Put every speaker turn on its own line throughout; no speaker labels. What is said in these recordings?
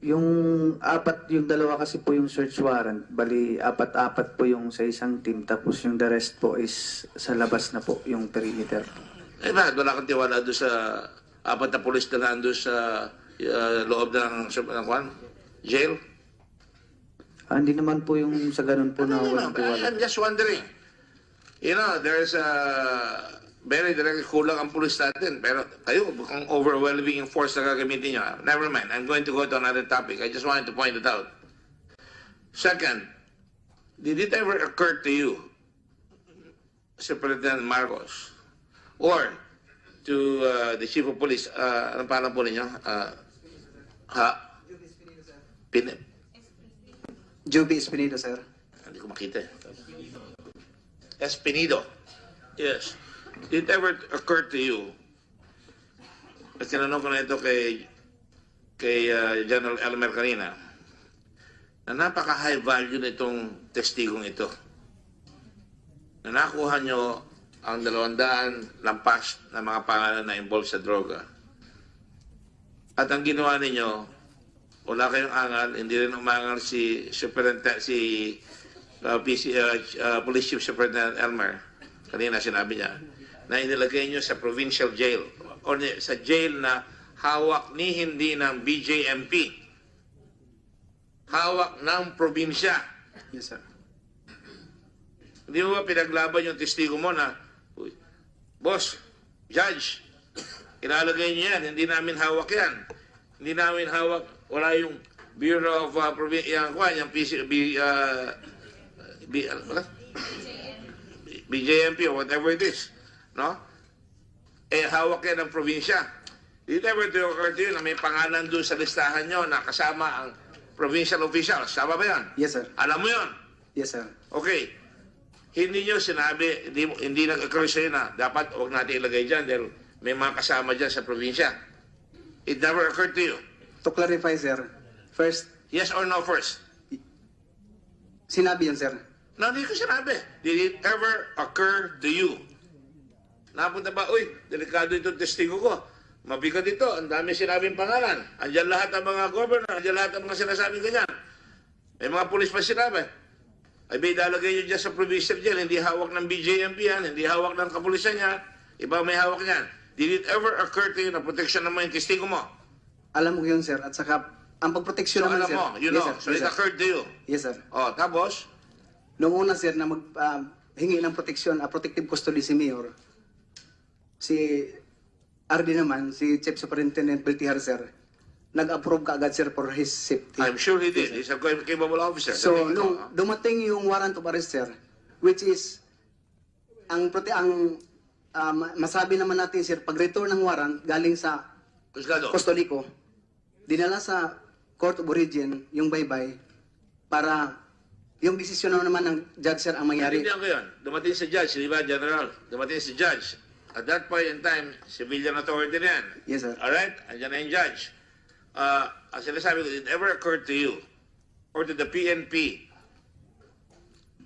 Yung apat, yung dalawa kasi po yung search warrant. Bali, apat-apat po yung sa isang team. Tapos yung the rest po is sa labas na po yung perimeter.
Eh bakit wala kang tiwala doon sa apat na pulis na nandun sa uh, loob ng, ng kwan? Jail?
Ah, hindi naman po yung sa ganun po na
No, no,
walang
no.
tiwala.
I'm just wondering. You know, there's a very direct kulang ang pulis natin. Pero kayo, kung overwhelming yung force na gagamitin nyo, never mind. I'm going to go to another topic. I just wanted to point it out. Second, did it ever occur to you, Superintendent Marcos, or to uh, the Chief of Police, uh, anong pangalan po ninyo? Uh, ha? Pin
Joby Espinido, sir.
Hindi ko makita eh. Espinido. Yes. Did it ever occur to you, at tinanong ko na ito kay, kay uh, General Elmer kanina, na napaka-high value nitong testigong ito. Na nakuha nyo ang dalawang daan lampas na mga pangalan na involved sa droga. At ang ginawa ninyo, wala kayong angal, hindi rin umangal si Superintendent, si uh, PC, uh, uh, Police Chief Superintendent Elmer. Kanina sinabi niya, na inilagay nyo sa provincial jail o sa jail na hawak ni hindi ng BJMP. Hawak ng probinsya.
Yes, sir.
Hindi mo ba pinaglaban yung testigo mo na, "Uy, Boss, Judge, ilalagay niyo yan, hindi namin hawak yan. Hindi namin hawak, wala yung Bureau of uh, Provin- yung, kwan, yung PC, B, uh, B, ano ba? BJMP or whatever it is. No? Eh, hawak yan ng probinsya. Did it ever to you na may pangalan doon sa listahan nyo na kasama ang provincial officials? Tama ba yan?
Yes, sir.
Alam mo yon?
Yes, sir.
Okay. Hindi nyo sinabi, hindi, hindi nag-occur sa'yo na dapat huwag natin ilagay dyan dahil may mga kasama dyan sa probinsya. It never occurred to you.
To clarify, sir. First,
Yes or no first?
sinabi yan, sir.
No, hindi ko sinabi. Did it ever occur to you? Napunta ba, uy, delikado itong testigo ko. Mabigat ito, ang dami sinabing pangalan. Andiyan lahat ng mga governor, andiyan lahat ng mga sinasabing ganyan. May mga pulis pa sinabi. Ay, may ilalagay nyo dyan sa provincial jail, hindi hawak ng BJMP yan, hindi hawak ng kapulisan niya, iba may hawak niyan. Did it ever occur to you na protection naman yung testigo mo?
Alam ko yun, sir. At saka, ang pagproteksyon
So,
naman,
alam
sir.
mo, you
yes,
know,
sir.
so
yes,
it
sir.
occurred to you.
Yes, sir.
Oh, tapos,
Noong una, sir, na mag, ah, hingi ng proteksyon, a protective custody si Mayor, si RD naman, si Chief Superintendent Beltihar, sir, nag-approve ka agad, sir, for his safety.
I'm sure he did. He's a capable officer.
So,
Galing
nung
ah.
dumating yung warrant of arrest, sir, which is, ang, prote ang ah, ma- masabi naman natin, sir, pag-return ng warrant galing sa
Husgado.
Costa Rico, dinala sa Court of Origin yung baybay para yung desisyon na naman ng judge, sir, ang mangyari.
Naintindihan ko yun. Dumating si judge, di ba, General? Dumating si judge. At that point in time, civilian authority na yan.
Yes, sir.
Alright? Andiyan na yung judge. Uh, ang sinasabi ko, did it ever occur to you or to the PNP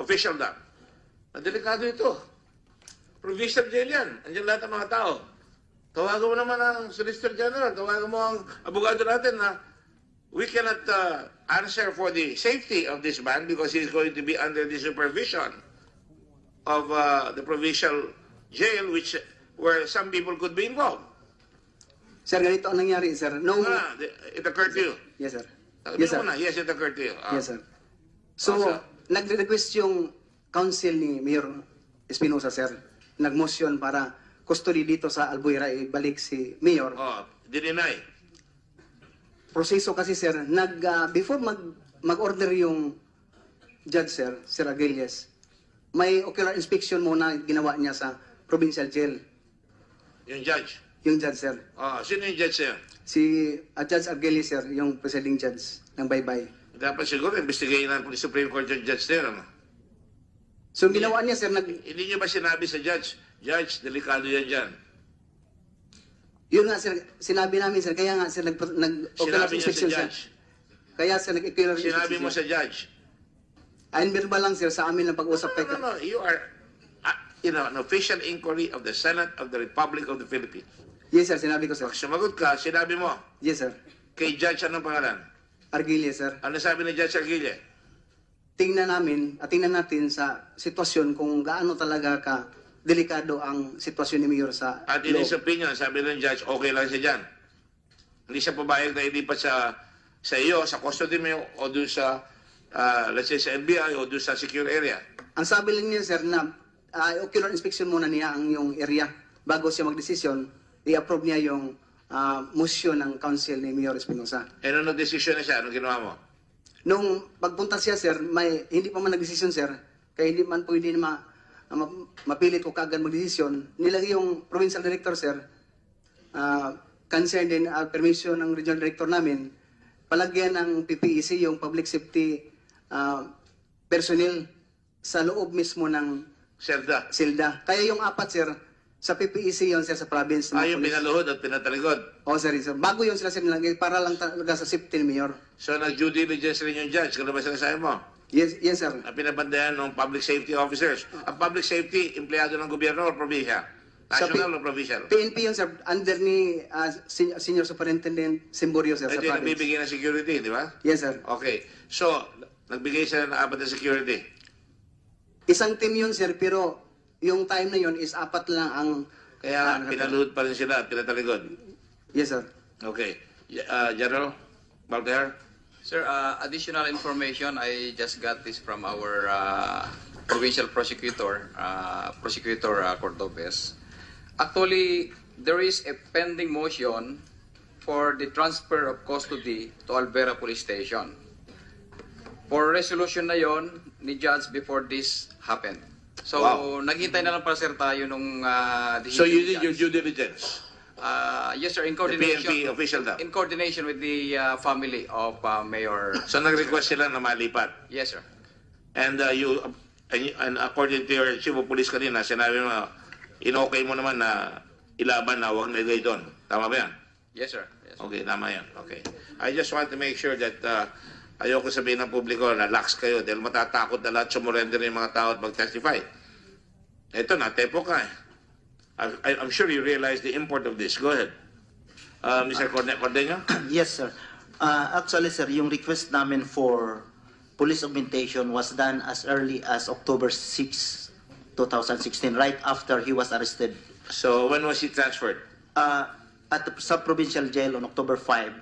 official na, na delikado ito. Provincial jail yan. Andiyan lahat ng mga tao. Tawagan mo naman ang Solicitor General, tawagan mo ang abogado natin na we cannot uh, answer for the safety of this man because he's going to be under the supervision of uh, the provincial jail which where some people could be involved.
Sir, ganito ang nangyari, sir. Nung,
Ah, it occurred to you.
yes, sir.
Sabi
Yes, sir.
na, yes, it occurred to you. Ah.
Yes, sir. So,
sir.
nag-request yung council ni Mayor Espinosa, sir. Nag-motion para custody dito sa Albuera, ibalik si Mayor.
Oh, deny.
Proseso kasi, sir, nag, ah, before mag, mag-order yung judge, sir, Sir Aguilias, may ocular inspection muna ginawa niya sa provincial jail.
Yung judge.
Yung judge, sir.
Oh, sino yung judge sa'yo?
Si ah, Judge Aguilias, sir, yung presiding judge ng Baybay.
Dapat siguro, investigayin ng Supreme Court yung judge there, ano?
So, yung ginawa niya, sir, nag,
Hindi niyo ba sinabi sa judge, Judge, delikado yan dyan.
Yun nga sir, sinabi namin sir, kaya nga sir nag, nag
Sinabi niyo sa judge.
Kaya sir, yung
Sinabi mo sa judge.
Ayun, verbal lang sir, sa amin lang pag-usap
No,
kay...
no, no. You are, uh, you know, an official inquiry of the Senate of the Republic of the Philippines.
Yes sir, sinabi ko sir.
Pag sumagot ka, sinabi mo,
Yes sir.
kay judge anong pangalan?
Argilia sir.
Ano sabi ni Judge Arguille?
Tingnan namin, at tingnan natin sa sitwasyon kung gaano talaga ka delikado ang sitwasyon ni Mayor sa
At in his opinion, sabi ng judge, okay lang siya dyan. Hindi siya pabayag na ilipat sa sa iyo, sa custody mo, o doon sa, ah, let's say, sa NBI, o doon sa secure area.
Ang sabi lang niya sir na ah, ocular inspection muna niya ang yung area bago siya magdesisyon, i-approve niya yung ah, motion ng council ni Mayor Espinosa.
E ano decision na siya? Anong ginawa mo?
Nung pagpunta siya sir, may hindi pa man nagdesisyon sir, kaya hindi man pwede na ma, ma, mapilit ko kagad magdesisyon. Nilagay yung provincial director sir, uh, concerned din uh, permission ng regional director namin, palagyan ng PPEC yung public safety ah, personnel sa loob mismo ng
Serda.
silda. Kaya yung apat sir, sa PPEC yun sir sa province.
Ah, yung
police.
pinaluhod at pinataligod.
Oo sir, sir. Bago yun sila sir nilagay para lang talaga sa safety ni Mayor.
So, nag-due diligence rin yung judge. Kano ba sinasabi mo?
Yes, yes sir.
Na pinabandayan ng public safety officers. Ang public safety, empleyado ng gobyerno o probinsya? National o provincial?
PNP yun sir, under ni ah, sen- Senior Superintendent Simborio sir sa
Ito yung
province.
nagbibigay ng security, di ba?
Yes sir.
Okay. So, nagbigay sila ng apat na security.
Isang team yun sir, pero yung time na yun is apat lang ang...
Kaya
ah,
pinaluhod pa rin sila at pinataligod.
Yes sir.
Okay. Y- uh, General Baldeher?
Sir, uh, additional information, I just got this from our uh, provincial prosecutor, uh, Prosecutor uh, Cordobes. Actually, there is a pending motion for the transfer of custody to Alvera Police Station. For resolution na yon ni Judge before this happened. So,
Wow.
naghintay na lang para sir tayo nung uh,
So you did your due diligence?
Uh, yes, sir, in
The
coordination.
PNP official daw?
In coordination with the uh, family of uh, Mayor.
So nag-request sila na malipat?
Yes, sir.
And uh, you, and, you- and according to your chief of police kanina, sinabi mo, in-okay mo naman na ilaban na huwag nilagay doon. Tama ba yan?
Yes, sir. Yes.
Okay, tama yan. Okay. I just want to make sure that uh, ayoko sabihin ng publiko na lax kayo dahil matatakot na lahat sumurrender yung mga tao at mag-testify. Ito na, tepo ka eh. I, I'm sure you realize the import of this. Go ahead. Uh, Mr. Corne Cordeño?
Yes, sir. Uh, actually, sir, yung request namin for police augmentation was done as early as October 6, 2016, right after he was arrested
So, when was he transferred?
uh, at the sub-provincial jail on October 5.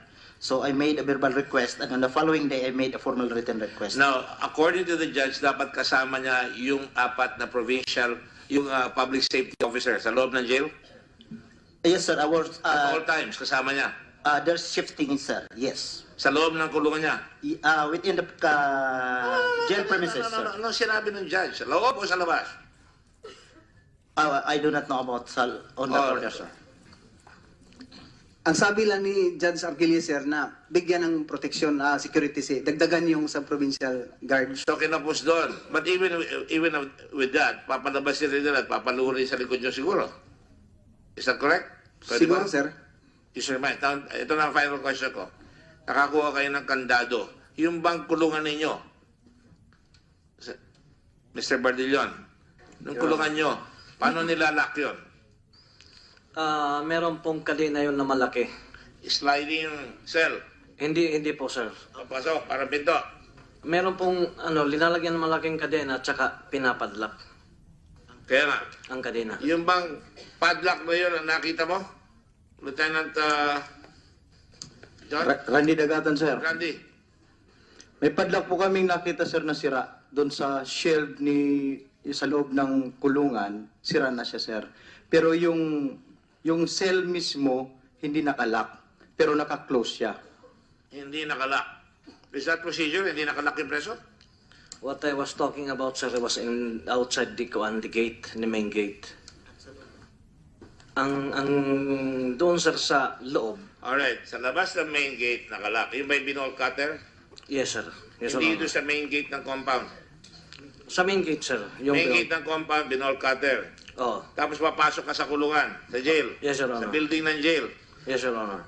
So I made a verbal request, and on the following day, I made a formal written request.
Now, according to the judge, dapat kasama niya yung apat na provincial, yung uh, public safety officer sa loob ng jail?
Yes, sir. Our,
At
uh,
all times, kasama niya.
uh, there's shifting, sir. Yes.
Sa loob ng kulungan niya.
Y- Uh, within the uh, jail premises,
No, no,
sir.
no, no, sinabi ng judge. Sa loob o sa labas?
Uh, I do not know about sal on that
Oh,
order, sir.
Ang sabi lang ni Judge sir na bigyan ng protection, ah, security si dagdagan yung sa provincial guard.
So, kinapos doon. But even even with that, papalabas si nila at papalurin sa likod niyo siguro. Is that correct? Pwede
Siguro
ba?
sir.
Yes, sir, ma'am. Now, Ito na ang final question ko. Nakakuha kayo ng kandado. Yung bang kulungan ninyo, Mr. Bardillon, nung kulungan nyo, paano nilalak yun?
Ah, meron pong kadena yun na malaki.
Sliding cell.
Hindi hindi po sir.
Pasok, parang pinto.
Meron pong ano linalagyan ng malaking kadena at saka pinapadlock
Kaya nga,
ang kadena.
yung bang padlock na yun ang nakita mo? Lieutenant uh, John?
Ra- Randy Dagatan, sir.
Randy?
May padlock po kaming nakita, sir, na sira. Doon sa shield ni sa loob ng kulungan, sira na siya, sir. Pero yung yung cell mismo, hindi nakalock. Pero naka-close siya.
Hindi nakalak. Is that procedure? Hindi nakalak yung preso?
What I was talking about sir was in outside the kuan the gate, the main gate. Ang ang doon sir sa loob.
Alright, sa labas ng main gate, nakalak. Yung may binol cutter,
Yes sir. Yes
hindi doon sa main gate ng compound.
Sa main gate sir, yung
main gate ng compound, binol cutter.
Oh,
Tapos papasok ka sa kulungan, sa jail.
Yes, Your
Sa
Honor.
building ng jail.
yes your honor.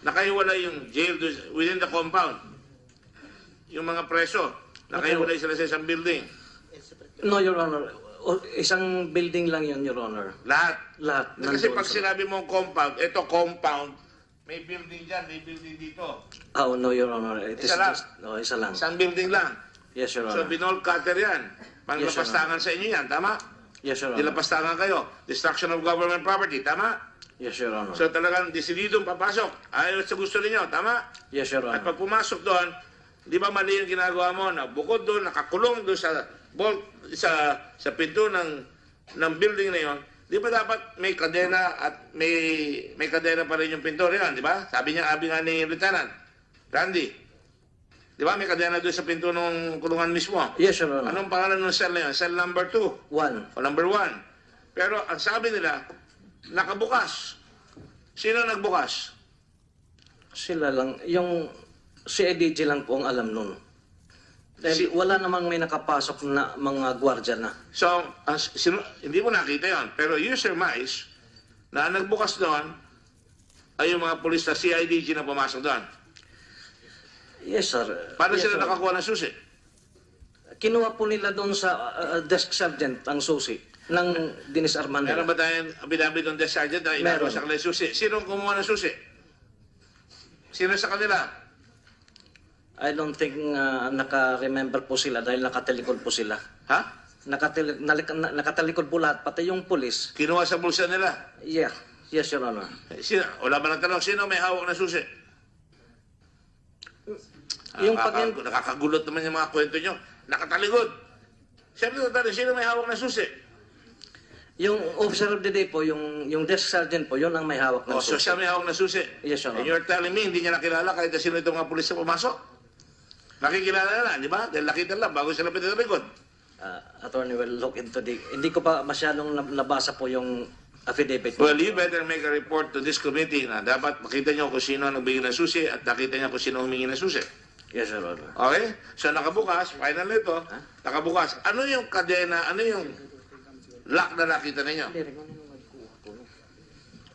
Nakahiwala yung jail within the compound. yung mga preso. Nakahiwalay sila sa isang building.
No, Your Honor. O, isang building lang yun, Your Honor.
Lahat.
Lahat.
Kasi
nandun
pag
sa-
sinabi mong compound, ito compound, may building dyan, may building dito.
Oh, no, Your Honor. It is
Isa lang.
just, oh, isa lang.
Isang building lang.
Yes, Your
So,
Honor.
binol cutter yan. Panglapastangan sa inyo yan, tama?
Yes, Your Honor.
Dilapastangan kayo. Destruction of government property, tama?
Yes, Your Honor.
So talagang desididong papasok. Ayaw sa gusto ninyo, tama?
Yes, Your
At
Honor.
pag pumasok doon, di ba mali yung ginagawa mo na bukod doon, nakakulong doon sa bolt, sa, sa pinto ng, ng building na yon, di ba dapat may kadena at may may kadena pa rin yung pinto rin, di ba? Sabi niya, abi nga ni Lieutenant, Randy, di ba may kadena doon sa pinto ng kulungan mismo?
Yes, Your Honor.
Anong pangalan ng cell na yun? Cell number 2
One.
o number 1. Pero ang sabi nila, nakabukas. Sino nagbukas?
Sila lang. Yung si EDG lang po ang alam nun. Dahil
Si-
wala namang may nakapasok na mga gwardya na.
So, ang sino, hindi mo nakita yon Pero you surmise na nagbukas doon ay yung mga pulis na CIDG na pumasok doon.
Yes, sir.
Paano
yes,
sila
sir.
nakakuha ng susi?
Kinuha po nila doon sa uh, desk sergeant ang susi ng dinisarman
Meron
nila.
ba tayong abidabid ng desk sergeant na
Meron.
sa kanila yung susi? Sino ang kumuha ng susi? Sino sa kanila?
I don't think uh, naka-remember po sila dahil nakatalikod po sila.
Ha?
Nakatili- nalik- na- nakatalikod po lahat, pati yung pulis.
Kinuha sa bulsa nila.
Yeah. Yes, Your Honor.
Eh, Sino? Wala ba ng tanong? Sino may hawak na susi?
Yung
Nakaka-
pag-
nakakagulot naman yung mga kwento nyo. Nakatalikod. Siyempre, tatanong, sino may hawak na susi?
Yung officer of the day po, yung yung desk sergeant po, yun ang may hawak ng
O, Oh, so
susi.
siya may hawak na susi.
Yes, Your
And
Honor.
you're telling me, hindi niya nakilala kahit na sino itong mga pulis na pumasok? Nakikilala na, di ba? Dahil nakita lang bago sila pinatalikod.
Uh, attorney will look into the... Hindi ko pa masyadong nab- nabasa po yung affidavit.
Well, you better make a report to this committee na dapat makita niyo kung sino ang nagbigay ng susi at nakita niya kung sino humingi ng susi.
Yes, Your Honor.
Okay? So nakabukas, final nito, nakabukas. Ano yung kadena, ano yung lock na nakita ninyo?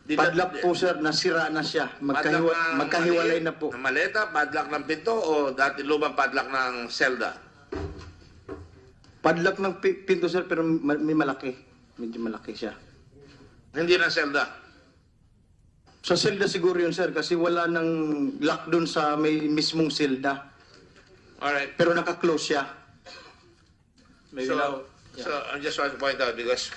Di-
Padlock po sir, nasira na siya. Magkahiwa,
ng
magkahiwalay na po.
Ng maleta, padlock ng pinto o dati lumang padlock ng selda?
Padlock ng pi- pinto sir pero ma- may malaki. Medyo malaki siya.
Hindi ng selda.
Sa selda siguro yun sir kasi wala nang lock dun sa may mismong selda.
Alright.
Pero naka-close siya.
So, so I just want to point out because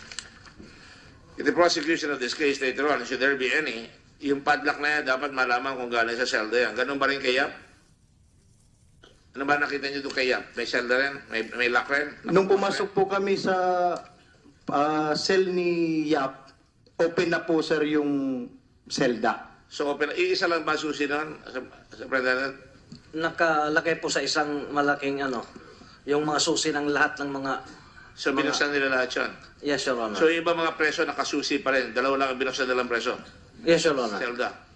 in the prosecution of this case later on, should there be any, yung padlock na yan, dapat malaman kung galing sa selda yan. Ganun ba rin kay Yap? Ano ba nakita niyo doon kay Yap? May selda rin? May, may lock rin?
Nung pumasok po kami sa ah, cell ni Yap, open na po sir yung selda.
So, open, iisa lang ba susi nun, sa, sa President?
Nakalagay po sa isang malaking ano, yung mga susi ng lahat ng mga...
So,
mga-
binuksan nila lahat yun.
Yes, Your Honor.
So, yung iba mga preso nakasusi pa rin. Dalawa lang ang binuksan nilang preso.
yes, Your Honor.
Selda.